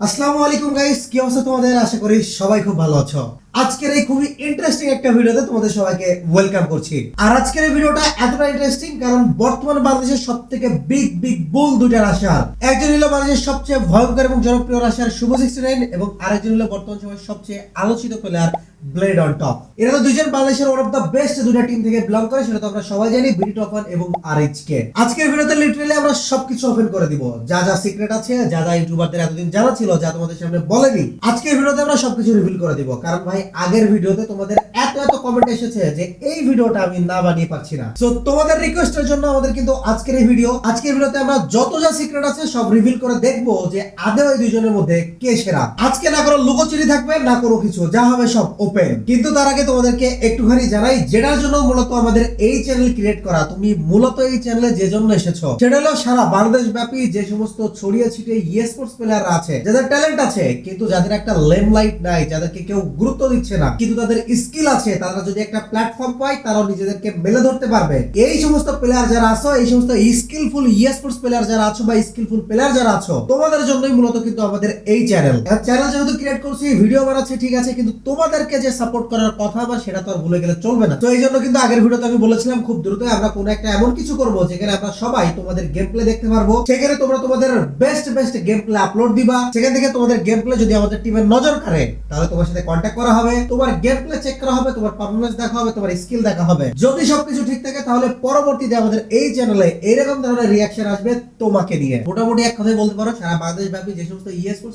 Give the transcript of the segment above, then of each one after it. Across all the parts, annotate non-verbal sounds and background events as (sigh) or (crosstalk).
আসসালামু আলাইকুম গাইস কি অবস্থা তোমাদের? আশা করি সবাই খুব ভালো আছো। আজকের এই খুবই ইন্টারেস্টিং একটা ভিডিওতে তোমাদের সবাইকে ওয়েলকাম করছি। আর আজকের এই ভিডিওটা এতটা ইন্টারেস্টিং কারণ বর্তমান বাংলাদেশের সব থেকে বিগ বিগ বুল দুইটা রাশিয়ার একজন হলো বাংলাদেশের সবচেয়ে ভয়ঙ্কর এবং জনপ্রিয় রাশিয়ার শুভ সিক্সটি নাইন এবং আরেকজন হলো বর্তমান সময়ের সবচেয়ে আলোচিত প্লেয়ার ব্লেড অন টপ এরা তো দুজন বাংলাদেশের ওয়ান অফ দ্য বেস্ট দুটা টিম থেকে বিলং করে, সেটা তো আমরা সবাই জানি বিডি টপন এবং আরএইচ কে আজকের ভিডিওতে লিটারালি আমরা সবকিছু ওপেন করে দিব। যা যা সিক্রেট আছে, যা যা ইউটিউবারদের এতদিন জানা ছিল, যা তোমাদের সামনে বলেনি, আজকের ভিডিওতে আমরা সবকিছু রিভিল করে দিব। কারণ ভাই আগের ভিডিওতে তোমাদের এত এত কমেন্ট এসেছে যে এই ভিডিওটা আমি না বানিয়ে পারছি না। সো তোমাদের রিকোয়েস্টের জন্য আমাদের কিন্তু আজকের এই ভিডিও আজকের ভিডিওতে আমরা যত যা সিক্রেট আছে সব রিভিল করে দেখব যে আদৌ এই দুজনের মধ্যে কে সেরা। আজকে না কোনো লুকোচুরি থাকবে, না কোনো কিছু, যা হবে সব ওপেন কিন্তু তার আগে তোমাদেরকে একটুখানি জানাই, যেটার জন্য মূলত আমাদের এই চ্যানেল ক্রিয়েট করা, তুমি মূলত এই চ্যানেলে যে জন্য এসেছ, সেটা হলো সারা বাংলাদেশ ব্যাপী যে সমস্ত ছড়িয়ে ছিটিয়ে ইয়ে স্পোর্টস প্লেয়ার আছে, যাদের ট্যালেন্ট আছে, কিন্তু যাদের একটা লেম লাইট নাই, যাদেরকে কেউ গুরুত্ব দিচ্ছে না। কিন্তু তাদের স্কিল আছে, তারা যদি একটা প্ল্যাটফর্ম পায়, তারাও নিজেদেরকে মেলে ধরতে পারবে। এই সমস্ত প্লেয়ার যারা আছো, এই সমস্ত স্কিলফুল স্পোর্টস প্লেয়ার যারা আছো বা স্কিলফুল প্লেয়ার যারা আছো, তোমাদের জন্যই মূলত কিন্তু আমাদের এই চ্যানেল চ্যানেল যেহেতু ক্রিয়েট করছি ভিডিও বানাচ্ছি, ঠিক আছে, কিন্তু তোমাদেরকে যে সাপোর্ট করার কথা বা সেটা তো আর ভুলে গেলে চলবে না। তো এই জন্য কিন্তু আগের ভিডিওতে আমি বলেছিলাম, খুব দ্রুত আমরা কোনো একটা এমন কিছু করব যেখানে আমরা সবাই তোমাদের গেম প্লে দেখতে পারব। সেখানে তোমরা তোমাদের best best game play upload দিবা। সেখান থেকে তোমাদের গেম প্লে যদি আমাদের টিমের নজর কাড়ে তাহলে তোমার সাথে কন্ট্যাক্ট করা হবে, তোমার গেম প্লে চেক করা হবে, তোমার পারফরমেন্স দেখা হবে, তোমার স্কিল দেখা হবে। যদি সবকিছু ঠিক থাকে, তাহলে পরবর্তীতে আমাদের এই চ্যানেলে এইরকম ধরনের রিয়াকশন আসবে তোমাকে নিয়ে। মোটামুটি এক বলতে পারো, সারা বাংলাদেশ ব্যাপী যে সমস্ত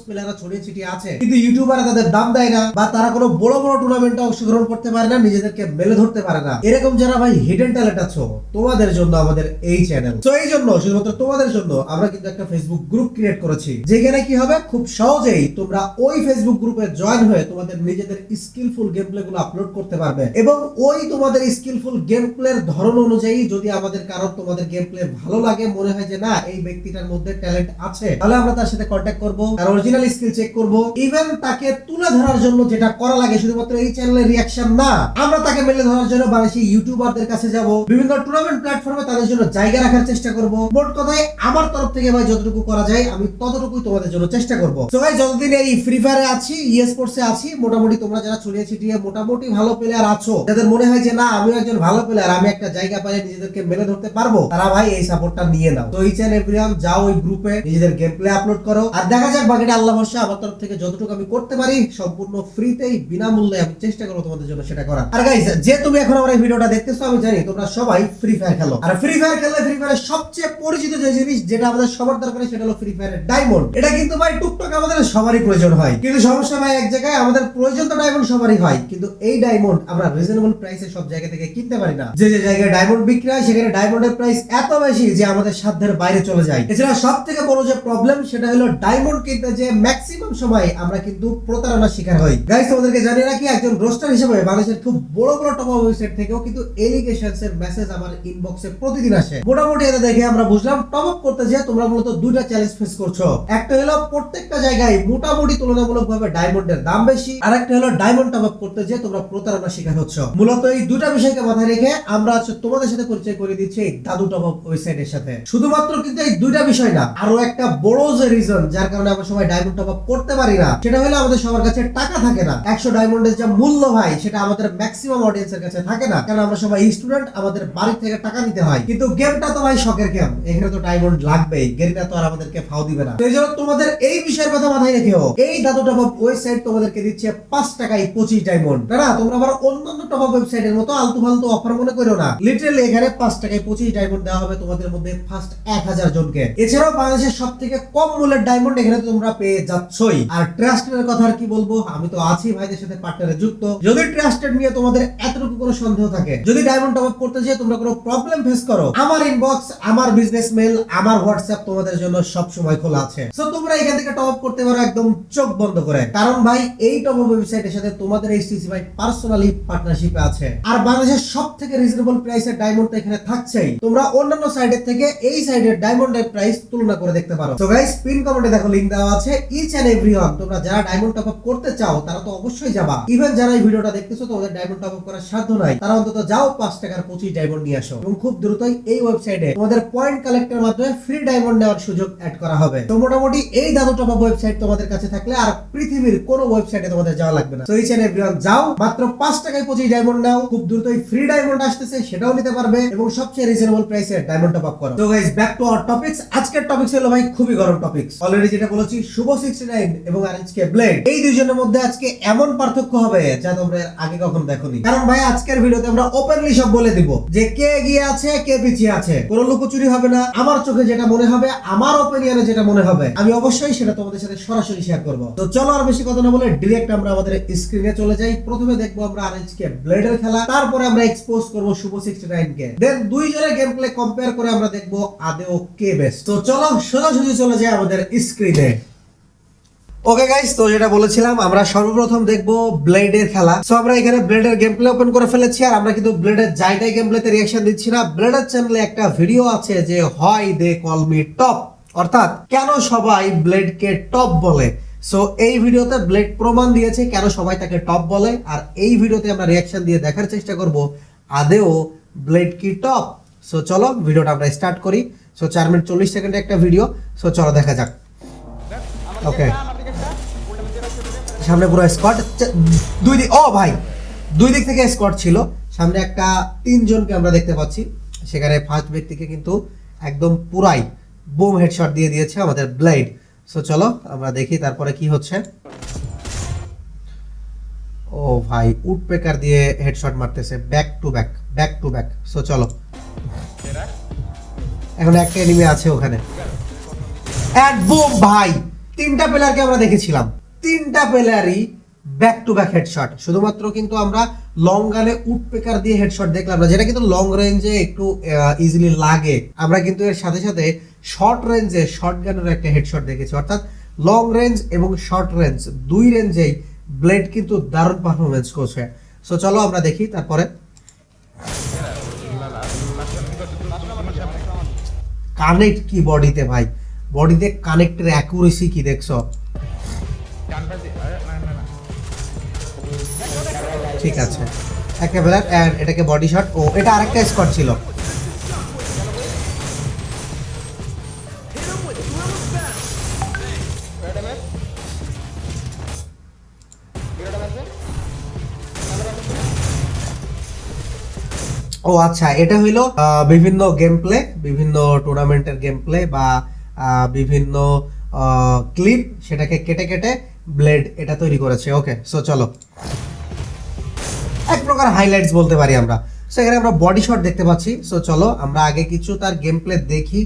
প্লেয়াররা ছড়িয়ে ছিটিয়ে আছে, কিন্তু ইউটিউবাররা তাদের দাম দেয় না, বা তারা কোনো বড় বড় টুর্নামেন্টে অংশগ্রহণ করতে পারে না, নিজেদেরকে মেলে ধরতে পারে না। এরকম যারা ভাই হিডেন ট্যালেন্ট আছো, তোমাদের জন্য আমাদের এই চ্যানেল তো এই জন্য, শুধুমাত্র তোমাদের জন্য আমরা কিন্তু একটা ফেসবুক গ্রুপ ক্রিয়েট করেছি, যেখানে কি হবে? খুব সহজেই তোমরা ওই ফেসবুক গ্রুপে জয়েন হয়ে তোমাদের নিজেদের স্কিলফুল গেম প্লে গুলো আপলোড করতে পারবে। এবং ওই তোমাদের স্কিলফুল গেম প্লের ধরন অনুযায়ী যদি আমাদের কারও তোমাদের গেম প্লে ভালো লাগে, মনে হয় যে না, এই ব্যক্তিটার মধ্যে ট্যালেন্ট আছে, তাহলে আমরা তার সাথে কন্ট্যাক্ট করব, তার অরিজিনাল স্কিল চেক করব ইভেন তাকে তুলে ধরার জন্য যেটা করা লাগে, শুধুমাত্র এই চ্যানেলের রিয়াকশন না, আমরা তাকে মেলে ধরার জন্য বাংলাদেশি ইউটিউবারদের কাছে যাব, বিভিন্ন টুর্নামেন্ট প্ল্যাটফর্মে তাদের জন্য জায়গা রাখার চেষ্টা করব। মোট কথায়, আমার তরফ থেকে ভাই যতটুকু করা যায়, আমি ততটুকুই তোমাদের জন্য চেষ্টা করব। তো ভাই, যতদিন এই ফ্রি ফায়ারে আছি ই স্পোর্টসে আছি, মোটামুটি তোমরা যারা ছড়িয়ে ছিটিয়ে মোটামুটি ভালো প্লেয়ার আছো। যাদের মনে হয় যে, না, আমিও একজন ভালো প্লেয়ার আমি একটা জায়গা পাই নিজেদেরকে মেলে ধরতে পারব, তারা ভাই এই সাপোর্টটা নিয়ে নাও। তো ইচ এন্ড এভরিওয়ান যাও ওই গ্রুপে নিজেদের গেম প্লে আপলোড করো। আর দেখা যাক, বাকিটা আল্লাহ ভরসা, আমার তরফ থেকে যতটুকু আমি করতে পারি, সম্পূর্ণ ফ্রিতেই বিনামূল্যে আমি চেষ্টা করব তোমাদের জন্য সেটা করার। আর গাইস যে তুমি এখন আমার এই ভিডিওটা দেখতেছো, আমি জানি তোমরা সবাই ফ্রি ফায়ার খেলো। আর ফ্রি ফায়ার খেললে ফ্রি ফায়ারের সবচেয়ে পরিচিত যে জিনিস, যেটা আমাদের সবার দরকার সেটা হলো ফ্রি ফায়ারের ডায়মন্ড এটা কিন্তু ভাই, টুকটাক আমাদের সবারই প্রয়োজন হয়। কিন্তু সমস্যা ভাই, এক জায়গায় আমাদের প্রয়োজন তো ডায়মন্ড সবারই হয়, কিন্তু এই ডায়মন্ড আমরা রিজনেবল প্রাইসে সব জায়গা থেকে কিনতে পারি না। যে যে জায়গায় ডায়মন্ড বিক্রি হয়, সেখানে ডায়মন্ডের প্রাইস এত বেশি যে আমাদের সাধ্যের বাইরে চলে যায়। এছাড়া সব থেকে বড় যে প্রবলেম সেটা হলো ডায়মন্ড কিনতে যে ম্যাক্সিমাম সময় আমরা কিন্তু প্রতারণার শিকার হই। গাইস তোমাদেরকে জানিয়ে রাখি, একজন রোস্টার হিসেবে বাংলাদেশের খুব বড় বড় টপ ওয়েবসাইট থেকেও কিন্তু এলিগেশনস এর মেসেজ আমার ইনবক্সে প্রতিদিন আসে। মোটামুটি এটা দেখে আমরা বুঝলাম টপ আপ করতে যে তোমরা মূলত দুইটা চ্যালেঞ্জ ফেস করছ। একটা হলো প্রত্যেকটা জায়গায় মোটামুটি তুলনামূলক ভাবে ডায়মন্ডের দাম বেশি আর একটা হলো ডায়মন্ড টপ আপ করতে যে তোমরা প্রতারণার শিকার হচ্ছ। মূলত এই দুটা বিষয়কে মাথায় রেখে আমরা তোমাদের সাথে পরিচয় করে দিচ্ছি দাদু টপ আপ ওয়েবসাইটের সাথে। শুধুমাত্র কিন্তু এই দুইটা বিষয় না আরও একটা বড় যে রিজন যার কারণে আমরা সবাই ডায়মন্ড টপ আপ করতে পারি না, সেটা হলো আমাদের সবার কাছে টাকা থাকে না। একশো ডায়মন্ডের মূল্য সেটা আমাদের ম্যাক্সিমাম অডিয়েন্সের কাছে থাকে না, কারণ আমরা সবাই স্টুডেন্ট আমাদের বাড়ি থেকে টাকা নিতে হয়। কিন্তু গেমটা তো ভাই শখের গেম এখানে তো ডায়মন্ড লাগবেই গেরিনা তো আর আমাদেরকে ফাও দিবে না। এই জন্য তোমাদের এই বিষয়ের কথা মাথায় রেখেও এই দাদু টপ আপ ওয়েবসাইট তোমাদেরকে দিচ্ছে পাঁচ টাকায় পঁচিশ ডায়মন্ড না তোমরা আবার অন্যান্য টপ ওয়েবসাইটের মতো আলতু ফালতু অফার মনে করো না। লিটারালি এখানে পাঁচ টাকায় পঁচিশ ডায়মন্ড দেওয়া হবে তোমাদের মধ্যে ফার্স্ট এক হাজার জনকে। এছাড়াও বাংলাদেশের সব থেকে কম মূল্যের ডায়মন্ড এখানে তোমরা পেয়ে যাচ্ছই। আর ট্রাস্টের কথা আর কি বলব? আমি তো আছি ভাইদের সাথে পার্টনারে যুক্ত। যদি ট্রাস্টেড নিয়ে তোমাদের এতটুকু কোনো সন্দেহ থাকে, যদি ডায়মন্ড টপ করতে যেয়ে তোমরা কোনো প্রবলেম ফেস করো, আমার ইনবক্স আমার বিজনেস মেল আমার হোয়াটসঅ্যাপ তোমাদের জন্য সব সময় খোলা আছে। সো তোমরা এখান থেকে টপ করতে পারো একদম চোখ বন্ধ করে। কারণ ভাই, এই টপ আপ ওয়েবসাইটের সাথে সাথে তোমাদের এইচটিসি ভাই পার্সোনালি পার্টনারশিপে আছে। আর বাংলাদেশের সব থেকে রিজনেবল প্রাইসের ডায়মন্ড এখানে থাকছেই। তোমরা অন্যান্য সাইডের থেকে এই সাইডের ডায়মন্ডের প্রাইস তুলনা করে দেখতে পারো। তো গাইস পিন কমেন্টে দেখো লিংক দেওয়া আছে। ইচ এন্ড এভরিওয়ান তোমরা যারা ডায়মন্ড টপ আপ করতে চাও, তারা তো অবশ্যই যাবা। ইভেন যারা এই ভিডিওটা দেখতেছো, তোমাদের ডায়মন্ড টপ আপ করার সাধ্য নাই। তারা অন্তত যাও পাঁচ টাকার পঁচিশ ডায়মন্ড নিয়ে আসো। এবং খুব দ্রুতই এই ওয়েবসাইটে তোমাদের পয়েন্ট কালেক্টের মাধ্যমে ফ্রি ডায়মন্ড নেওয়ার সুযোগ অ্যাড করা হবে। তো মোটামুটি এই দাদু টপ আপ ওয়েবসাইট তোমাদের কাছে থাকলে আর পৃথিবীর কোনো ওয়েবসাইটে তোমাদের যাওয়া লাগবে না। তো এই চ্যানেল এভরিওয়ান যাও, মাত্র পাঁচ টাকায় পঁচিশ ডায়মন্ড নাও, খুব দ্রুতই ফ্রি ডায়মন্ড আসতেছে, সেটাও নিতে পারবে, এবং সবচেয়ে রিজনেবল প্রাইসে ডায়মন্ড টপ আপ করো। তো guys back to our topics আজকের টপিকস হলো ভাই, খুবই গরম টপিকস অলরেডি যেটা বলেছি, শুভ 69 এবং আরএইচকে ব্লেড এই দুইজনের মধ্যে আজকে এমন পার্থক্য হবে, যা তোমরা আগে কখনো দেখোনি। কারণ ভাই, আজকের ভিডিওতে আমরা ওপেনলি সব বলে দিব, যে কে এগিয়ে আছে, কে পিছিয়ে আছে। কোনো লুকোচুরি হবে না, আমার চোখে যেটা মনে হবে, আমার ওপিনিয়নে যেটা মনে হবে। আমি অবশ্যই সেটা তোমাদের সাথে সরাসরি শেয়ার করব। তো চলো আর বেশি কথা না বলে ডিরেক্ট আমরা আমাদের স্ক্রিনে চলে যাই। প্রথমে দেখব আমরা আরএইচকে ব্লেডের খেলা, তারপরে আমরা এক্সপোজ করব শুভ 69 কে দেন দুইজনের গেম প্লে কম্পেয়ার করে আমরা দেখব আদেও কে বেস্ট তো চলো সোজাসুজি চলে যাই আমাদের স্ক্রিনে ওকে গাইস তো যেটা বলেছিলাম, আমরা সর্বপ্রথম দেখব ব্লেডের খেলা। সো আমরা এখানে ব্লেডের গেম প্লে ওপেন করে ফেলেছি, আর আমরা কিন্তু ব্লেডের যাইটাই গেম প্লেতে রিঅ্যাকশন দিচ্ছি না। ব্লেডের চ্যানেলে একটা ভিডিও আছে যে হয় দে কল মি টপ অর্থাৎ, কেন সবাই ব্লেডকে টপ বলে? সো এই ভিডিওতে ব্লেড প্রমাণ দিয়েছে কেন সবাই তাকে টপ বলে, আর এই ভিডিওতে আমরা রিঅ্যাকশন দিয়ে দেখার চেষ্টা করব আদেও ব্লেড কি টপ সো চলো ভিডিওটা আমরা স্টার্ট করি। সো চার মিনিট চল্লিশ সেকেন্ডের একটা ভিডিও সো চলো দেখা যাক। ওকে সামনে পুরো স্কট দুই দিক ও ভাই, দুই দিক থেকে স্কট ছিল। সামনে একটা তিনজনকে আমরা দেখতে পাচ্ছি। সেখানে ফার্স্ট ব্যক্তিকে কিন্তু একদম পুরাই বুম হেডশট দিয়ে দিয়েছে আমাদের ব্লেড সো চলো, আমরা দেখি তারপরে কি হচ্ছে। ও ভাই উড পেকার দিয়ে হেডশট মারতেছে back to back back to back so চলো। এখন একটা এনিমি আছে ওখানে। বুম ভাই, তিনটা প্লেয়ারকে আমরা দেখেছিলাম। তিনটা প্লেয়ারই ব্যাক টু ব্যাক হেডশট শুধুমাত্র কিন্তু আমরা লং গানে উড পেকার দিয়ে হেডশট দেখলাম না, যেটা কিন্তু লং রেঞ্জে একটু ইজিলি লাগে। আমরা কিন্তু এর সাথে সাথে শর্ট রেঞ্জে শর্ট গানের একটা হেডশট দেখেছি। অর্থাৎ লং রেঞ্জ এবং শর্ট রেঞ্জ দুই রেঞ্জেই ব্লেড কিন্তু দারুণ পারফরমেন্স করছে। সো চলো আমরা দেখি তারপরে। কানেক্ট কি বডিতে ভাই? বডিতে কানেক্টের অ্যাকুরেসি কি দেখছ? ঠিক আছে। একটা প্লেয়ার অ্যান্ড এটাকে বডি শট ও, এটা আরেকটা স্কট ছিল। ও আচ্ছা এটা হইল বিভিন্ন গেম প্লে বিভিন্ন টুর্নামেন্টের গেম প্লে বা বিভিন্ন ক্লিপ সেটাকে কেটে কেটে ব্লেড এটা তৈরি করেছে। ওকে সো চলো। প্রকার হাইলাইটস বলতে পারি আমরা। সেখানে আমরা বডি শট দেখতে পাচ্ছি। সো চলো আমরা আগে কিছু তার গেম প্লে দেখি।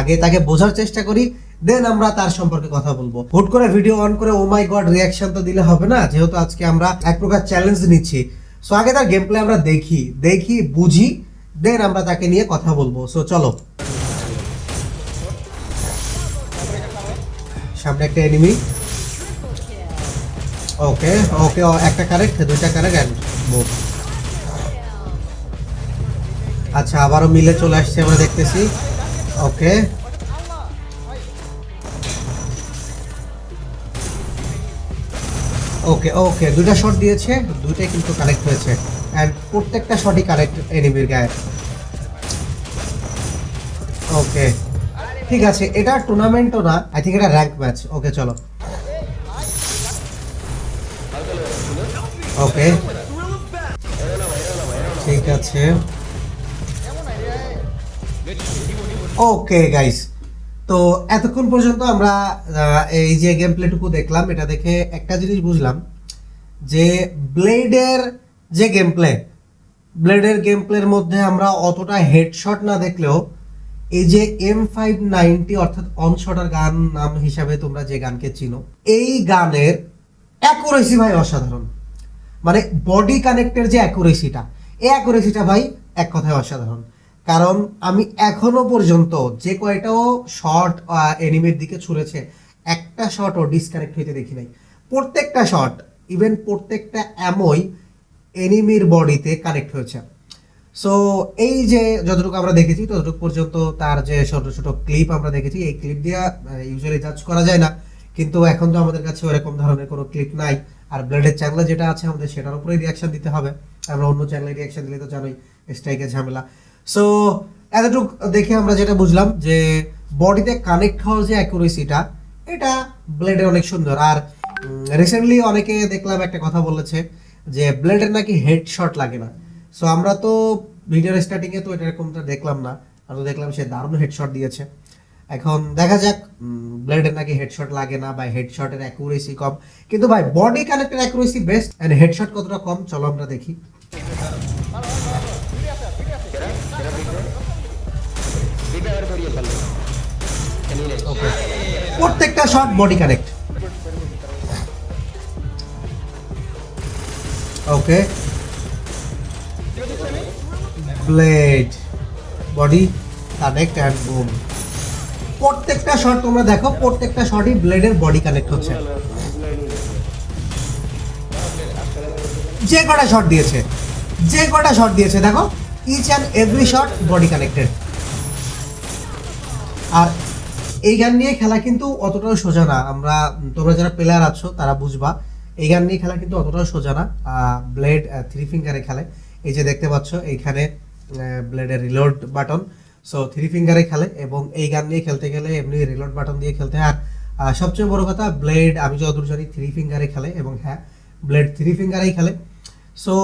আগে তাকে বোঝার চেষ্টা করি। দেন আমরা তার সম্পর্কে কথা বলব। হুট করে ভিডিও অন করে ও মাই গড রিয়াকশন তো দিলে হবে না। যেহেতু আজকে আমরা এক প্রকার চ্যালেঞ্জ নিচ্ছি। সো আগে তার গেম প্লে আমরা দেখি। দেখি, বুঝি। দেন আমরা তাকে নিয়ে কথা বলব। সো চলো। সামনে একটা এনিমি ওকে ওকে একটা কারেক্ট দুইটা কারেক্ট মুভ আচ্ছা আবারও মিলে চলে আসছে, আমরা দেখতেছি। ওকে। ওকে ওকে দুটা শট দিয়েছে, দুইটাই কিন্তু কানেক্ট হয়েছে। অ্যান্ড প্রত্যেকটা শটই কানেক্ট এনিমির গায়ে। ওকে, ঠিক আছে, এটা টুর্নামেন্টও না আই থিঙ্ক এটা র্যাঙ্ক ম্যাচ ওকে, চলো। ওকে। আছে। ওকে গাইস তো এতক্ষণ পর্যন্ত আমরা এই যে গেম প্লেটুকু দেখলাম, এটা দেখে একটা জিনিস বুঝলাম, যে ব্লেডের যে গেম প্লে ব্লেডের গেম প্লের মধ্যে আমরা অতটা হেডশট না দেখলেও, এই যে এম ফাইভ নাইনটি অর্থাৎ অনশটার গান নাম হিসাবে তোমরা যে গানকে চিনো, এই গানের অ্যাকুরেসি ভাই অসাধারণ। মানে বডি কানেক্টের যে অ্যাকুরেসিটা অ্যাকুরেসিটা ভাই এক কথায় অসাধারণ। কারণ আমি এখনও পর্যন্ত যে কয়টাও শর্ট এনিমের দিকে ছুঁড়েছে, একটা শটও ডিসকানেক্ট হইতে দেখি নাই। প্রত্যেকটা শট ইভেন প্রত্যেকটা অ্যামোই এনিমির বডিতে কানেক্ট হয়েছে। সো এই যে যতটুকু আমরা দেখেছি, ততটুকু পর্যন্ত তার যে ছোট ছোট ক্লিপ আমরা দেখেছি, এই ক্লিপ দিয়ে ইউজুয়ালি জাজ করা যায় না। কিন্তু এখন তো আমাদের কাছে ওরকম ধরনের কোনো ক্লিপ নাই। আর ব্লেডের চ্যানেলে যেটা আছে আমাদের সেটার উপরেই রিয়াকশন দিতে হবে। আমরা অন্য চ্যানেলে রিয়াকশন দিলে তো জানোই স্ট্রাইকের ঝামেলা। সো এতটুকু দেখে আমরা যেটা বুঝলাম যে বডিতে কানেক্ট হওয়ার যে অ্যাকুরেসিটা এটা ব্লেডের অনেক সুন্দর। আর রিসেন্টলি অনেকে দেখলাম একটা কথা বলেছে যে ব্লেডের নাকি হেডশট লাগে না। সো আমরা তো ভিডিওর স্টার্টিংয়ে তো এটা এরকমটা দেখলাম না। আমরা দেখলাম সে দারুণ হেডশট দিয়েছে। এখন দেখা যাক ব্লেডের নাকি হেডশট লাগে না বা হেডশটের অ্যাকুরেসি কম। কিন্তু ভাই বডি কানেক্টের অ্যাকুরেসি বেস্ট এন্ড হেডশট কতটা কম, চলো আমরা দেখি। প্রত্যেকটা shot body connect okay blade body connect and boom প্রত্যেকটা শট তোমরা দেখো, প্রত্যেকটা শটই ব্লেডের বডি কানেক্ট হচ্ছে। যে কটা শট দিয়েছে, যে কটা শট দিয়েছে, দেখো each and every shot body connected আর এই গান নিয়ে খেলা কিন্তু অতটাও সোজা না। আমরা, তোমরা যারা প্লেয়ার আছো, তারা বুঝবা, এই গান নিয়ে খেলা কিন্তু অতটাও সোজা না। ব্লেড থ্রি ফিঙ্গারে খেলে। এই যে দেখতে পাচ্ছ, এইখানে ব্লেডের রিলোড বাটন সো থ্রি ফিঙ্গারে খেলে এবং এই গান নিয়ে খেলতে গেলে এমনি রিলোড বাটন দিয়ে খেলতে হয়। আর সবচেয়ে বড় কথা ব্লেড আমি যতদূর জানি থ্রি ফিঙ্গারে খেলে এবং হ্যাঁ ব্লেড থ্রি ফিঙ্গারেই খেলে। সো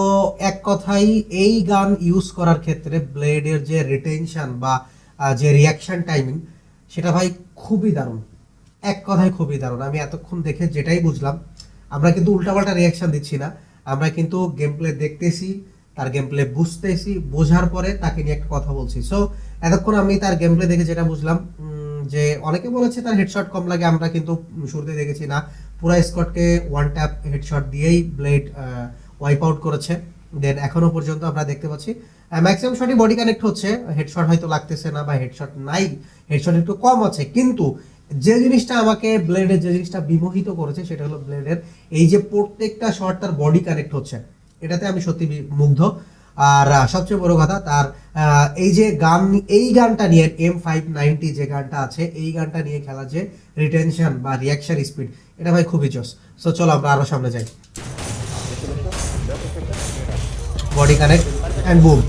এক কথাই এই গান ইউজ করার ক্ষেত্রে ব্লেডের যে রিটেনশন বা যে রিয়াকশন টাইমিং সেটা ভাই খুবই দারুণ। এক কথায় খুবই দারুণ। আমি এতক্ষণ দেখে যেটাই বুঝলাম, আমরা কিন্তু উল্টাপাল্টা রিয়াকশন দিচ্ছি না। আমরা কিন্তু গেম প্লে দেখতেছি, তার গেম প্লে বুঝতেছি, বোঝার পরে তাকে নিয়ে একটা কথা বলছি। সো এতক্ষণ আমি তার গেম প্লে দেখে যেটা বুঝলাম যে অনেকে বলেছে তার হেডশট কম লাগে, আমরা কিন্তু শুরুতে দেখেছি না। পুরা স্কটকে ওয়ান ট্যাপ হেডশট দিয়েই ব্লেড ওয়াইপ আউট করেছে। দেন এখনও পর্যন্ত আমরা দেখতে পাচ্ছি ম্যাক্সিমাম শটই বডি কানেক্ট হচ্ছে। হেডশট হয়তো লাগতেছে না বা হেডশট নাই। হেডশট একটু কম আছে, কিন্তু যে জিনিসটা আমাকে ব্লেডের যে জিনিসটা বিমোহিত করেছে, সেটা হলো ব্লেডের এই যে প্রত্যেকটা শট তার বডি কানেক্ট হচ্ছে। এটাতে আমি সত্যি মুগ্ধ। আর সবচেয়ে বড় কথা তার এই যে গান এই গানটা নিয়ে এম ফাইভ নাইনটি যে গানটা আছে, এই গানটা নিয়ে খেলা যে রিটেনশন বা রিয়াকশন স্পিড এটা ভাই খুবই জোস সো চলো আমরা আরও সামনে যাই। Body connect and boom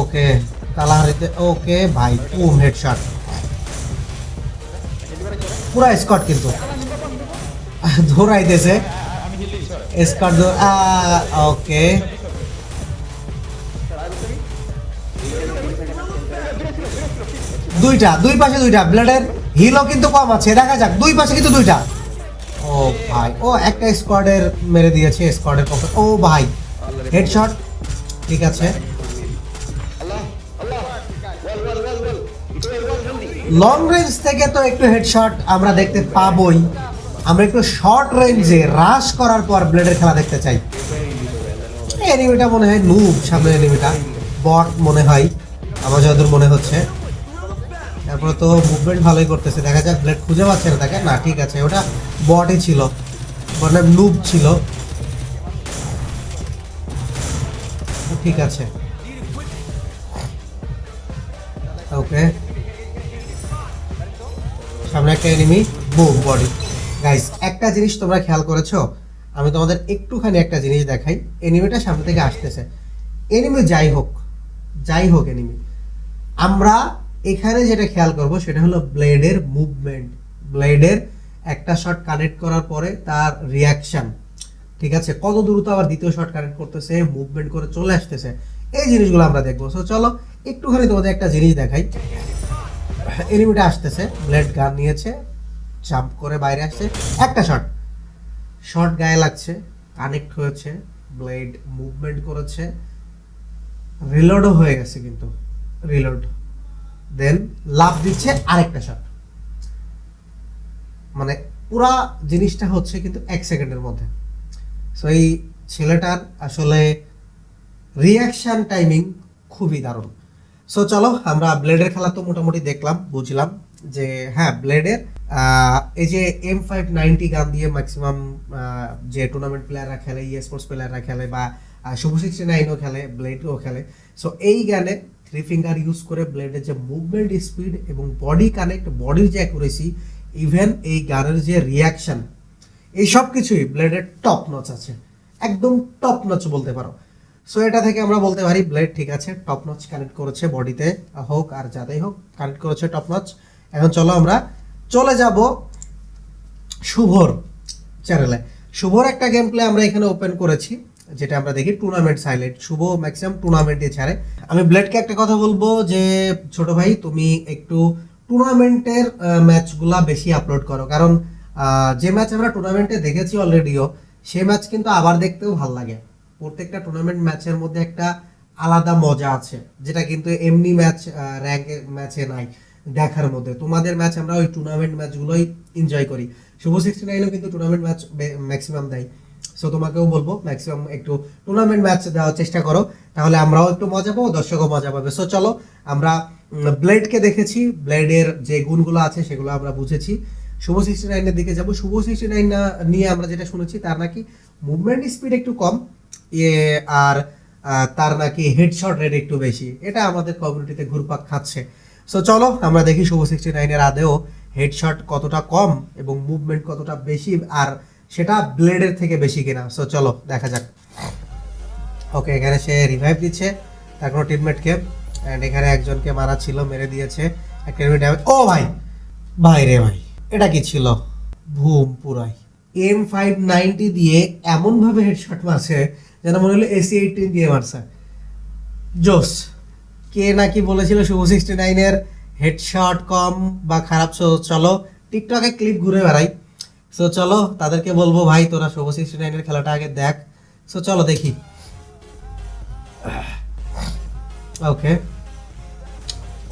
okay কালাহারিতে okay ভাই বুম হেডশট পুরা স্কট কিন্তু। ধরাইতেছে স্কট ওকে দুইটা, দুই পাশে দুইটা। ব্লেডের হিলও কিন্তু কম আছে, দেখা যাক। দুই পাশে কিন্তু দুইটা। ও ভাই, ও একটা স্কোয়াডের মেরে দিয়েছে স্কোয়াডের পক্ষে। ও ভাই হেডশট ঠিক আছে। লং রেঞ্জ থেকে তো একটু হেডশট আমরা দেখতে পাবোই। আমরা একটু শর্ট রেঞ্জে রাশ করার পর ব্লেডের খেলা দেখতে চাই। এনিমিটা মনে হয় নুব সামনে এনিমিটা বট মনে হয়, আমার যতদূর মনে হচ্ছে। তারপরে তো মুভমেন্ট ভালোই করতেছে। দেখা যাক ব্লেড খুঁজে পাচ্ছে না তাকে? না, ঠিক আছে, ওটা বটই ছিল। মানে নুব ছিল। ঠিক আছে। ওকে সামনে একটা এনিমি বুম বডি গাইস একটা জিনিস তোমরা খেয়াল করেছ? আমি তোমাদের একটুখানি একটা জিনিস দেখাই। এনিমিটা সামনে থেকে আসতেছে। এনিমি যাই হোক যাই হোক এনিমি আমরা এখানে যেটা খেয়াল করব, সেটা হলো ব্লেডের মুভমেন্ট ব্লেডের একটা শট কানেক্ট করার পরে তার রিয়াকশন ঠিক আছে? কত দ্রুত আবার দ্বিতীয় শট কানেক্ট করতেছে মুভমেন্ট করে চলে আসতেছে। এই জিনিসগুলো আমরা দেখব। সো চলো, একটুখানি তোমাদের একটা জিনিস দেখাই। এনিমিটা আসতেছে ব্লেড গান নিয়েছে। জাম্প করে বাইরে আসছে। একটা শট শট গায়ে লাগছে কানেক্ট হয়েছে ব্লেড মুভমেন্ট করেছে। রিলোডও হয়ে গেছে কিন্তু। রিলোড দেন লাভ দিচ্ছে আরেকটা শট মানে পুরা জিনিসটা হচ্ছে কিন্তু এক সেকেন্ডের মধ্যে। সো এই ছেলেটার আসলে রিয়াকশন টাইমিং খুবই দারুণ। সো চলো, আমরা ব্লেডের খেলা তো মোটামুটি দেখলাম, বুঝলাম যে হ্যাঁ ব্লেডের এই যে এম ফাইভ নাইনটি গান দিয়ে ম্যাক্সিমাম যে টুর্নামেন্ট প্লেয়াররা খেলে ই স্পোর্টস প্লেয়াররা খেলে বা শুভ সিক্সটি নাইনও খেলে ব্লেডও খেলে। সো এই গানে থ্রি ফিঙ্গার ইউজ করে ব্লেডের যে মুভমেন্ট স্পিড এবং বডি কানেক্ট বডির যে অ্যাকুরেসি ইভেন এই গানের যে রিয়াকশন এই সব কিছুই ব্লেডের টপ নচ আছে। একদম টপ নচ বলতে পারো। সো এটা থেকে আমরা বলতে পারি ব্লেড ঠিক আছে টপ নচ কানেক্ট করেছে বডিতে হোক আর যাতেই হোক কানেক্ট করেছে টপ নচ এখন চলো আমরা চলে যাব শুভর চ্যানেলে শুভর একটা গেম প্লে আমরা এখানে ওপেন করেছি, যেটা আমরা দেখি টুর্নামেন্ট সাইলেন্ট শুভ ম্যাক্সিমাম টুর্নামেন্টে ছাড়ে। আমি ব্লেডকে একটা কথা বলব যে, ছোট ভাই, তুমি একটু টুর্নামেন্টের ম্যাচগুলা বেশি আপলোড করো। কারণ যে ম্যাচ আমরা টুর্নামেন্টে দেখেছি অলরেডিও সে ম্যাচ কিন্তু আবার দেখতেও ভালো লাগে। প্রত্যেকটা টুর্নামেন্ট ম্যাচের মধ্যে একটা আলাদা মজা আছে, যেটা কিন্তু এমনি ম্যাচ র্যাঙ্ক ম্যাচে নাই। দেখার মধ্যে। তোমাদের ম্যাচ আমরা ওই টুর্নামেন্ট ম্যাচগুলোই এনজয় করি। শুভ সিক্সটি নাইনও কিন্তু টুর্নামেন্ট ম্যাচ ম্যাক্সিমাম দেয়। সো তোমাকেও বলব ম্যাক্সিমাম একটু টুর্নামেন্ট ম্যাচ দেওয়ার চেষ্টা করো। তাহলে আমরাও একটু মজা পাবো, দর্শকও মজা পাবে। সো চলো, আমরা ব্লেডকে দেখেছি। ব্লেডের যে গুণগুলো আছে, সেগুলো আমরা বুঝেছি। শুভ সিক্সটি নাইনের দিকে যাব। শুভ সিক্সটি নাইন নিয়ে আমরা যেটা শুনেছি, তার নাকি মুভমেন্ট স্পিড একটু কম। আর তার নাকি হেডশট রেট একটু বেশি। এটা আমাদের কমিউনিটিতে ঘুরপাক খাচ্ছে। সো চলো, আমরা দেখি শুভ সিক্সটি নাইনের আদেও হেডশট কতটা কম এবং মুভমেন্ট কতটা বেশি আর সেটা ব্লেডের থেকে বেশি কিনা। সো চলো, দেখা যাক। ওকে এখানে সে রিভাইভ দিচ্ছে। তার কোনো টিমমেটকে অ্যান্ড এখানে একজনকে মারা ছিল, মেরে দিয়েছে। ও ভাই! ভাই রে ভাই, এটা কি ছিল? ভুম পুরাই। এম ফাইভ নাইনটি দিয়ে এমনভাবে হেডশট মারছে যেন মনে হলো এসি এইটিন দিয়ে মারছে। জোস কে নাকি বলেছিল শুভ সিক্সটি নাইনের হেডশট কম বা খারাপ চলো টিকটকে ক্লিপ ঘুরে বেড়াই। সো চলো, তাদেরকে বলব, ভাই, তোরা শুভ সিক্সটি নাইনের খেলাটা আগে দেখ। সো চলো দেখি। ওকে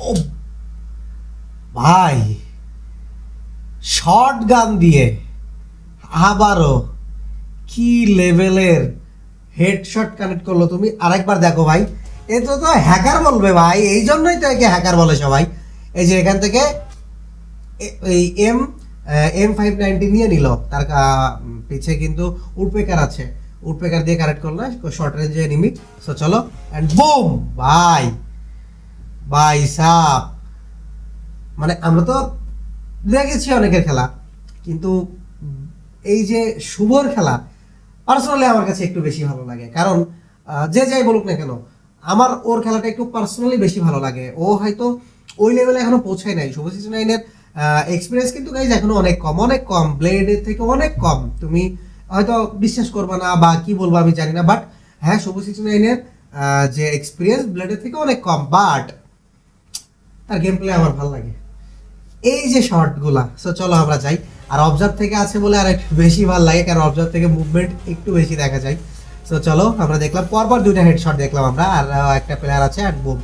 ও ভাই শর্ট গান দিয়ে আবারও কি লেভেলের হেডশট কানেক্ট করল তুমি? আরেকবার দেখো ভাই। এ তো তো হ্যাকার বলবে ভাই, এই জন্যই তো একে হ্যাকার বলে সবাই। এই যে এখান থেকে এই এম এম ফাইভ নাইনটি নিয়ে নিল। তার পিছে কিন্তু উডপেকার আছে। উডপেকার দিয়ে কানেক্ট করল শর্ট রেঞ্জে এনিমি সো চলো অ্যান্ড বুম ভাই ভাই সাপ মানে আমরা তো দেখেছি অনেকের খেলা, কিন্তু এই যে শুভর খেলা পার্সোনালি আমার কাছে একটু বেশি ভালো লাগে। কারণ যে যাই বলুক না কেন আমার ওর খেলাটা একটু পার্সোনালি বেশি ভালো লাগে। ও হয়তো ওই লেভেলে এখনও পৌঁছায় নাই। শুভ সিক্সটি নাইনের এক্সপিরিয়েন্স কিন্তু গাইজ এখনও অনেক কম অনেক কম। ব্লেডের থেকে অনেক কম। তুমি হয়তো বিশ্বাস করবে না বা কি বলব আমি জানি না। বাট হ্যাঁ শুভ সিক্সটি নাইনের যে এক্সপিরিয়েন্স ব্লেডের থেকে অনেক কম। বাট তার গেম প্লে আমার ভালো লাগে। এই যে শর্টগুলা সো চলো আমরা যাই। আর অবজার্ভ থেকে আছে বলে আর একটু বেশি ভালো লাগে, কারণ অবজার্ভ থেকে মুভমেন্ট একটু বেশি দেখা যায়। সো চলো, আমরা দেখলাম, পরপর দুইটা হেডশট দেখলাম আমরা, আর একটা প্লেয়ার আছে আর বুম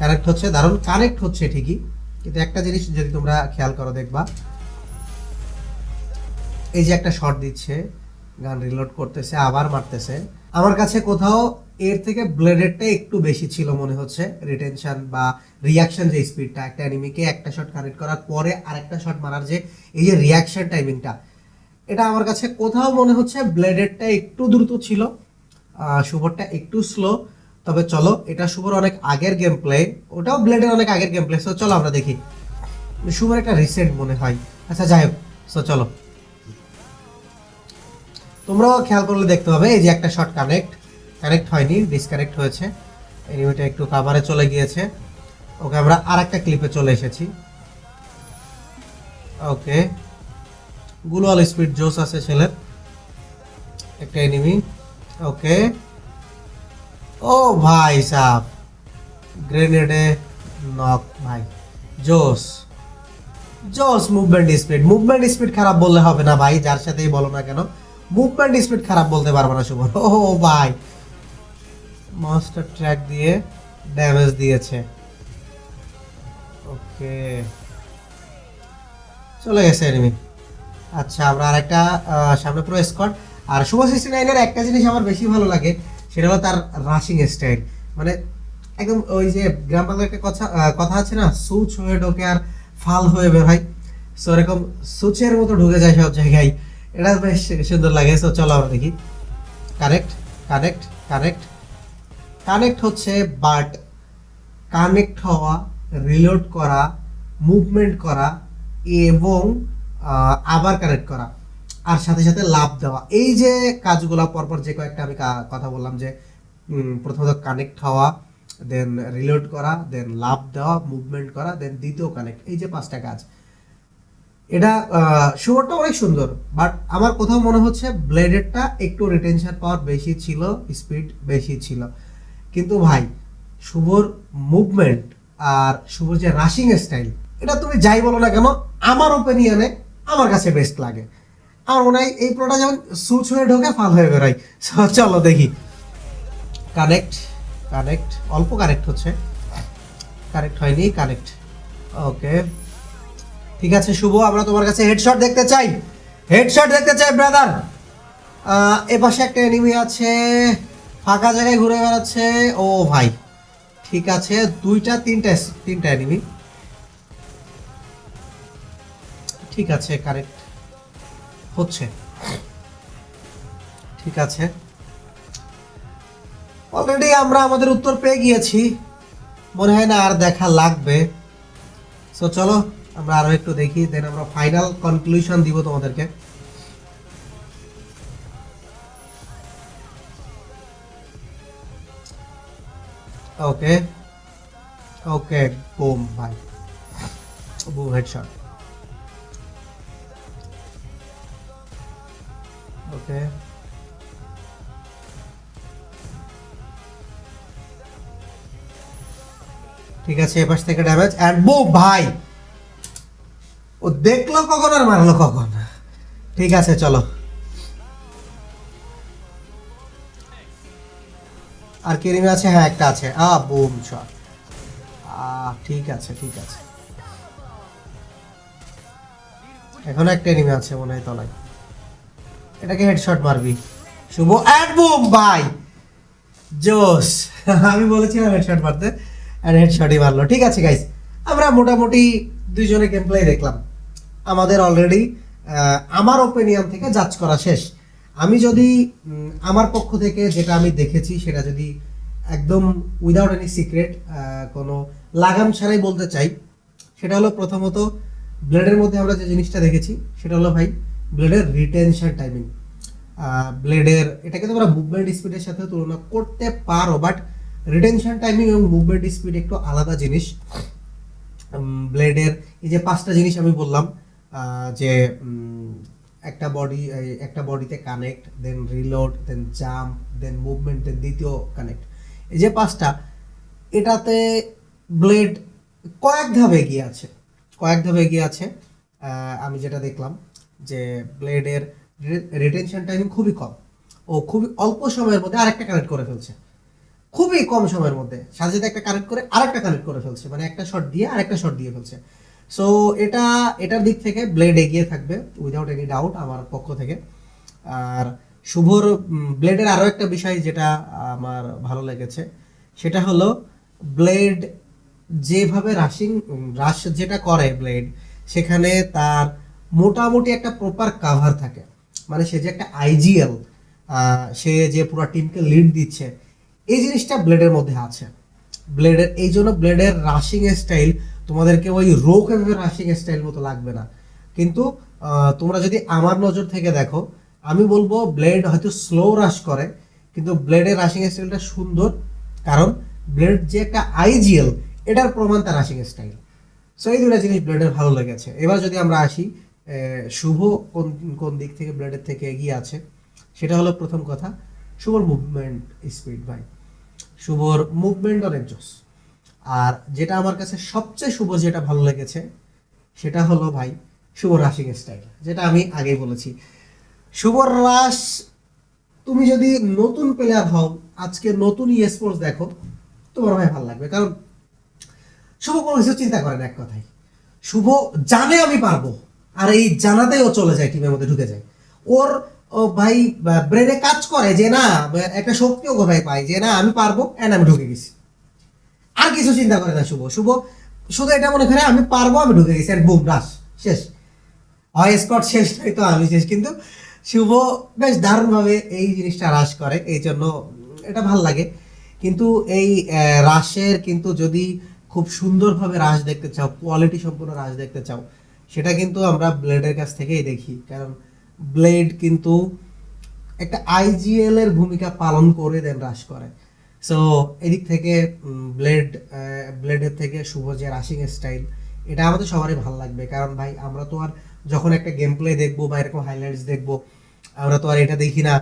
কানেক্ট হচ্ছে, দারুণ কানেক্ট হচ্ছে ঠিকই। কিন্তু একটা জিনিস যদি তোমরা খেয়াল করো, দেখবা। এই যে একটা শট দিচ্ছে গান রিলোড করতেছে, আবার মারতেছে। আমার কাছে কোথাও এর থেকে ব্লেডেরটা একটু বেশি ছিল মনে হচ্ছে রিটেনশন বা রিয়াকশন যে স্পিডটা একটা অ্যানিমিকে একটা শট কানেক্ট করার পরে আরেকটা শট মারার যে, এই যে রিয়াকশন টাইমিংটা এটা আমার কাছে কোথাও মনে হচ্ছে ব্লেডেরটা একটু দ্রুত ছিল। শুভরটা একটু স্লো তবে চলো, এটা শুভর অনেক আগের গেম প্লে ওটাও ব্লেডের অনেক আগের গেম প্লে সো চলো আমরা দেখি। শুভর একটা রিসেন্ট মনে হয়। আচ্ছা যাই হোক সো চলো। তোমরাও খেয়াল করলে দেখতে পাবে, এই যে একটা শর্ট কানেক্ট কানেক্ট হয়নি ডিসকানেক্ট হয়েছে। এনিমিটা একটু কাভারে চলে গিয়েছে। ওকে, আমরা আর একটা ক্লিপে চলে এসেছি। ওকে গুলওয়াল স্পিড জোস আছে ছেলের। একটা এনিমি ওকে। ও ভাই সাহ গ্রেনেডে নক ভাই জোস জোস মুভমেন্ট স্পিড মুভমেন্ট স্পিড খারাপ বললে হবে না ভাই, যার সাথেই বলো না কেন। মুভমেন্ট স্পিড খারাপ বলতে পারব না শুভ ও ভাই মাস্টার ট্র্যাক দিয়ে ড্যামেজ দিয়েছে। ওকে। চলে গেছে এনিমি আচ্ছা আমরা আরেকটা সামনে পুরো স্কট আর শুভ সিক্সটি নাইনের একটা জিনিস আমার বেশি ভালো লাগে, সেটা হলো তার রাশিং স্টাইল মানে একদম ওই যে গ্রাম বাংলার একটা কথা কথা আছে না, সুচ হয়ে ঢোকে আর ফাল হয়ে বের সো এরকম সুচের মতো ঢুকে যায় সব জায়গায়। এটা বেশ সুন্দর লাগে। সো চলো আমরা দেখি। কানেক্ট কানেক্ট কানেক্ট কানেক্ট হচ্ছে বাট কানেক্ট হওয়া রিলোড করা মুভমেন্ট করা, এবং আবার কানেক্ট করা। আর সাথে সাথে লাভ দেওয়া। এই যে কাজগুলো পরপর যে কয়েকটা আমি কথা বললাম যে প্রথমত কানেক্ট হওয়া দেন রিলোড করা দেন লাভ দেওয়া মুভমেন্ট করা দেন দ্বিতীয় কানেক্ট এই যে পাঁচটা কাজ। এটা শুরুটা অনেক সুন্দর বাট আমার কোথাও মনে হচ্ছে ব্লেডেরটা একটু রিটেনশন পাওয়ার বেশি ছিল স্পিড বেশি ছিল। কিন্তু ভাই, শুভর মুভমেন্ট আর শুভর যে রাশিং স্টাইল এটা তুমি যাই বলো না কেন, আমার ওপিনিয়নে আমার কাছে বেস্ট লাগে। আমার মনে হয় এই প্রোটা যেমন সুচ হয়ে ঢোকে, ফাল হয়ে বেরোয়। চলো দেখি। কানেক্ট কানেক্ট অল্প কানেক্ট হচ্ছে। কানেক্ট হয়নি কানেক্ট ওকে ঠিক আছে, শুভ, আমরা তোমার কাছে হেডশট দেখতে চাই। হেডশট দেখতে চাই ব্রাদার এ পাশে একটা এনিমি আছে। ফাঁকা জায়গায় ঘুরে বেড়াচ্ছে। ও ভাই। ঠিক আছে, দুইটা, তিনটা তিনটা এনিমি ঠিক আছে কারেক্ট হচ্ছে। ঠিক আছে। অলরেডি আমরা আমাদের উত্তর পেয়ে গিয়েছি। মনে হয় না আর দেখা লাগবে। সো চলো, আমরা আরও একটু দেখি দেন আমরা ফাইনাল কনক্লুশন দিব তোমাদেরকে। ওকে ওকে বুম ভাই বুম হেডশট ওকে ঠিক আছে, এপাশ থেকে ড্যামেজ অ্যান্ড বো ভাই! ও দেখল কখন আর মারলো কখন? ঠিক আছে, চলো। আর কি আছে? হ্যাঁ একটা আছে। আ বুম শট ঠিক আছে ঠিক আছে। এখন একটা এনিমি আছে, মনে হয় তলায়। এটাকে হেডশট মারবি। শুভ অ্যান্ড বুম বাই জোস আমি বলেছিলাম হেডশট মারতে আর হেডশটই মারলো। ঠিক আছে গাইস আমরা মোটামুটি দুইজনে গেম প্লে দেখলাম। আমাদের অলরেডি আমার ওপিনিয়ন থেকে জাজ করা শেষ। আমি যদি আমার পক্ষ থেকে যেটা আমি দেখেছি, সেটা যদি একদম উইদাউট এনি সিক্রেট কোনো লাগাম ছাড়াই বলতে চাই, সেটা হলো প্রথমত ব্লেডের মধ্যে আমরা যে জিনিসটা দেখেছি, সেটা হলো ভাই ব্লেডের রিটেনশন টাইমিং ব্লেডের, এটাকে তোমরা মুভমেন্ট স্পিডের সাথে তুলনা করতে পারো বাট রিটেনশন টাইমিং এবং মুভমেন্ট স্পিড একটু আলাদা জিনিস। ব্লেডের, এই যে পাঁচটা জিনিস আমি বললাম যে একটা বডি একটা বডিতে connect then reload then jump then movement then দ্বিতীয় কানেক্ট এই যে পাঁচটা, এটাতে ব্লেড কয়েক ধাপ এগিয়ে আছে, কয়েক ধাপ এগিয়ে আছে আমি যেটা দেখলাম। যে ব্লেডের রিটেনশন টাইমিং খুবই কম। ও খুবই অল্প সময়ের মধ্যে আরেকটা কানেক্ট করে ফেলছে। খুবই কম সময়ের মধ্যে। সাথে সাথে একটা কানেক্ট করে আরেকটা কানেক্ট করে ফেলছে। মানে একটা শট দিয়ে আরেকটা শট দিয়ে ফেলছে। সো এটা, এটার দিক থেকে ব্লেড এগিয়ে থাকবে উইদাউট এনি ডাউট আমার পক্ষ থেকে। আর শুভর ব্লেডের আরও একটা বিষয় যেটা আমার ভালো লেগেছে, সেটা হলো ব্লেড যেভাবে রাশিং রাশ যেটা করে ব্লেড সেখানে তার মোটামুটি একটা প্রপার কাভার থাকে। মানে সে যে একটা আইজিএল সে যে পুরো টিমকে লিড দিচ্ছে, এই জিনিসটা ব্লেডের মধ্যে আছে। ব্লেডের এই জন্য ব্লেডের রাশিং স্টাইল তোমাদেরকে ওই রোক এভাবে রাশিং স্টাইল মতো লাগবে না। কিন্তু তোমরা যদি আমার নজর থেকে দেখো, আমি বলব ব্লেড হয়তো স্লো রাশ করে, কিন্তু ব্লেডের রাশিং স্টাইলটা সুন্দর। কারণ ব্লেড যে একটা আইজিএল এটার প্রমাণ তার রাশিং স্টাইল সো এই দুটা জিনিস ব্লেডের ভালো লেগেছে। এবার যদি আমরা আসি শুভ কোন কোন দিক থেকে ব্লেডের থেকে এগিয়ে আছে, সেটা হলো প্রথম কথা, শুভর মুভমেন্ট স্পিড ভাই। শুভর মুভমেন্ট অনেক জোস আর যেটা আমার কাছে সবচেয়ে শুভ, যেটা ভালো লেগেছে, সেটা হলো ভাই শুভ রাশিং স্টাইল যেটা আমি আগেই বলেছি। শুভর রাস তুমি যদি নতুন প্লেয়ার হও, আজকে নতুন ই স্পোর্টস দেখো, তোমার ভাই ভালো লাগবে। কারণ শুভ কোনো কিছু চিন্তা করে না এক কথাই শুভ জানে আমি পারব। আর এই জানাতেই ও চলে যায় টিমের মধ্যে ঢুকে যায়। ওর ও ভাই ব্রেনে কাজ করে যে না একটা শক্তিও কোথায় পায় যে না আমি পারব অ্যান্ড আমি ঢুকে গেছি। আর কিছু চিন্তা করে না শুভ। শুভ শুধু এটা মনে করে আমি পারব আমি ঢুকে গেছি আর বুম রাস শেষ। হয় স্কট শেষ নয় তো আমি শেষ কিন্তু শুভ বেশ দারুণভাবে এই জিনিসটা হ্রাস করে এই জন্য এটা ভালো লাগে। কিন্তু এই আহ, হ্রাসের কিন্তু যদি খুব সুন্দরভাবে হ্রাস দেখতে চাও কোয়ালিটি সম্পূর্ণ হ্রাস দেখতে চাও সেটা কিন্তু আমরা ব্লেডের কাছ থেকেই দেখি। কারণ ব্লেড কিন্তু একটা আইজিএল এর ভূমিকা পালন করে দেন হ্রাস করে। সো এদিক থেকে ব্লেড ব্লেডের থেকে শুভ যে রাশিং স্টাইল এটা আমাদের সবারই ভালো লাগবে। কারণ ভাই, আমরা তো আর যখন একটা গেম প্লে দেখব বা এরকম হাইলাইটস দেখব, আমরা তো আর এটা দেখি না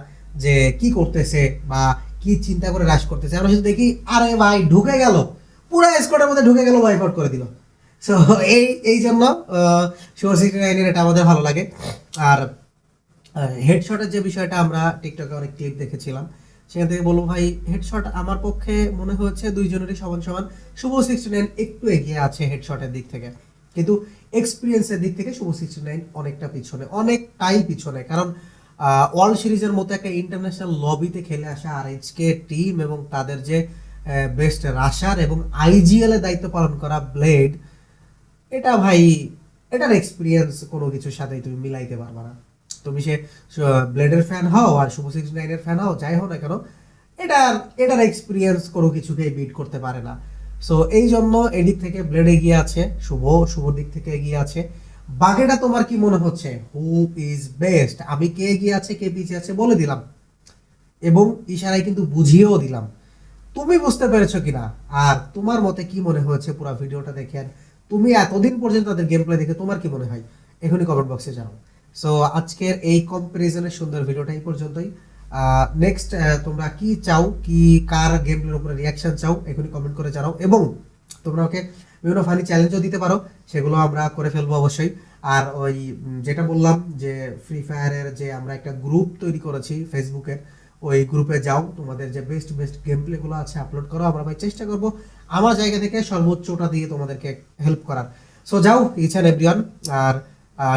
যে কি করতেছে বা কি চিন্তা করে হ্রাস করতেছে। আমরা শুধু দেখি, আরে ভাই, ঢুকে গেল। পুরো স্কোয়াডের মধ্যে ঢুকে গেল ওয়াইপ আউট করে দিল। সো (laughs) এই এই জন্য শুভ সিক্সটি নাইনের এটা আমাদের ভালো লাগে। আর হেডশটের যে বিষয়টা আমরা টিকটকে অনেক ক্লিপ দেখেছিলাম, সেখান থেকে বলব ভাই হেডশট আমার পক্ষে মনে হচ্ছে দুইজনেরই সমান সমান। শুভ সিক্সটি নাইন একটু এগিয়ে আছে হেডশটের দিক থেকে। কিন্তু এক্সপিরিয়েন্সের দিক থেকে শুভ সিক্সটি নাইন অনেকটা পিছনে, অনেকটাই পিছনে। কারণ ওয়ার্ল্ড সিরিজের মতো একটা ইন্টারন্যাশনাল লবিতে খেলে আসা আর এইচকে টিম এবং তাদের যে বেস্ট রাশার এবং আইজিএল এর দায়িত্ব পালন করা ব্লেড এটা ভাই, এটার এক্সপিরিয়েন্স কোনো কিছুর সাথেই তুমি মিলাইতে পারবে না। তুমি সে ব্লেডের ফ্যান হও আর শুভ সিক্স নাইনের ফ্যান হও, যাই হও না কেন, এটার এটার এক্সপিরিয়েন্স কোনো কিছুকেই বিট করতে পারে না। সো এই জন্য এদিক থেকে ব্লেড এগিয়ে আছে, শুভ শুভ দিক থেকে এগিয়ে আছে। বাকিটা তোমার কি মনে হচ্ছে? হু ইজ বেস্ট আমি কে এগিয়ে আছে, কে পিছিয়ে আছে বলে দিলাম। এবং ইশারায় কিন্তু বুঝিয়েও দিলাম। তুমি বুঝতে পেরেছ কিনা? আর তোমার মতে কি মনে হয়েছে? পুরো ভিডিওটা দেখে আর তুমি এতদিন পর্যন্ত তাদের গেম প্লে দেখে তোমার কি মনে হয়? এখনই কমেন্ট বক্সে জানাও। সো আজকের এই কম্পারিজনের সুন্দর ভিডিওটা এই পর্যন্তই। নেক্সট তোমরা কি চাও? কি, কার গেম প্লের উপরে রিয়াকশন চাও? এখনই কমেন্ট করে জানাও। এবং তোমরা ওকে বিভিন্ন ফানি চ্যালেঞ্জও দিতে পারো, সেগুলো আমরা করে ফেলব অবশ্যই। আর ওই যেটা বললাম যে ফ্রি ফায়ারের যে আমরা একটা গ্রুপ তৈরি করেছি ফেসবুকের ওই গ্রুপে যাও। তোমাদের যে বেস্ট বেস্ট গেম প্লেগুলো আছে আপলোড করো। আমরা ভাই চেষ্টা করব আমার জায়গা থেকে সর্বোচ্চটা দিয়ে তোমাদেরকে হেল্প করার। সো যাও ইচ অ্যান্ড এভরিওয়ান আর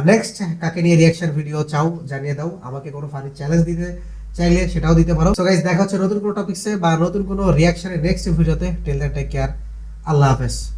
নেক্সট কাকে নিয়ে রিয়াকশন ভিডিও চাও জানিয়ে দাও, আমাকে কোনো ফানি চ্যালেঞ্জ দিতে চাইলে সেটাও দিতে পারো। সো গাইজ দেখা হচ্ছে নতুন কোনো টপিক্সে বা নতুন কোনো রিয়াকশনের নেক্সট ভিডিওতে টেল টেক কেয়ার আল্লাহ হাফেজ।